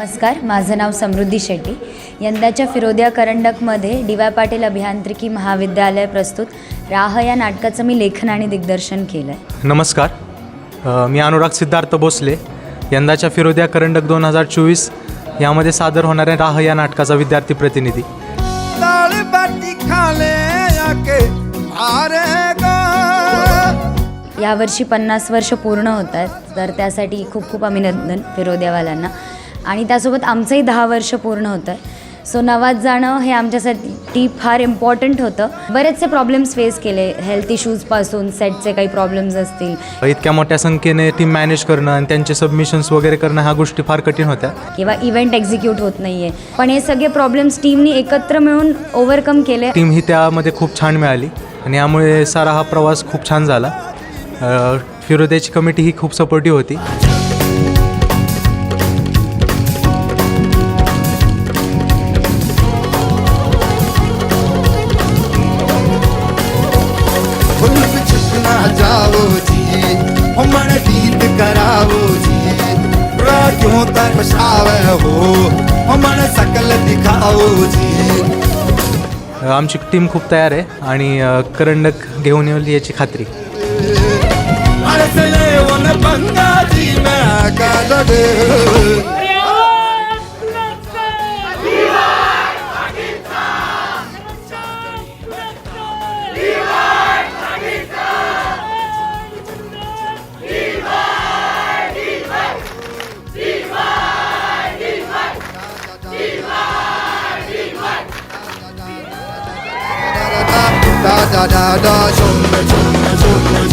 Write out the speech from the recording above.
नमस्कार माझं नाव समृद्धी शेट्टी. यंदाच्या फिरोदिया करंडकमध्ये डी वाय पाटील अभियांत्रिकी महाविद्यालय प्रस्तुत राह या नाटकाचं मी लेखन आणि दिग्दर्शन केलं आहे नमस्कार मी अनुराग सिद्धार्थ भोसले. यंदाच्या फिरोदिया करंडक दोन हजार चोवीस यामध्ये सादर होणाऱ्या राह या नाटकाचा विद्यार्थी प्रतिनिधी. यावर्षी पन्नास वर्ष पूर्ण होत आहेत तर त्यासाठी खूप खूप अभिनंदन फिरोदियावाल्यांना. आणि त्यासोबत आमचंही दहा वर्ष पूर्ण होतं. सो नवात जाणं हे आमच्यासाठी फार इम्पॉर्टंट होतं. बरेचसे प्रॉब्लेम्स फेस केले. हेल्थ इश्यूजपासून सेटचे काही प्रॉब्लेम्स असतील. इतक्या मोठ्या संख्येने टीम मॅनेज करणं आणि त्यांचे सबमिशन्स वगैरे करणं ह्या गोष्टी फार कठीण होत्या. किंवा इव्हेंट एक्झिक्यूट होत नाही आहे पण हे सगळे प्रॉब्लेम्स टीमनी एकत्र मिळून ओव्हरकम केले. टीम ही त्यामध्ये खूप छान मिळाली. आणि यामुळे सारा हा प्रवास खूप छान झाला. अ, फिरोदियाची कमिटी ही खूप सपोर्टिव्ह होती. फुल छिपना जाओ जी गीत कराओ जी। क्यों बसावे हो हमन सकल दिखाओ जी। आमची टीम खूप तयार आहे आणि करंडक घेऊन येईल याची खात्री. अरसले वन बंगा जी मैं का लगे 다다다 정말 정말 정말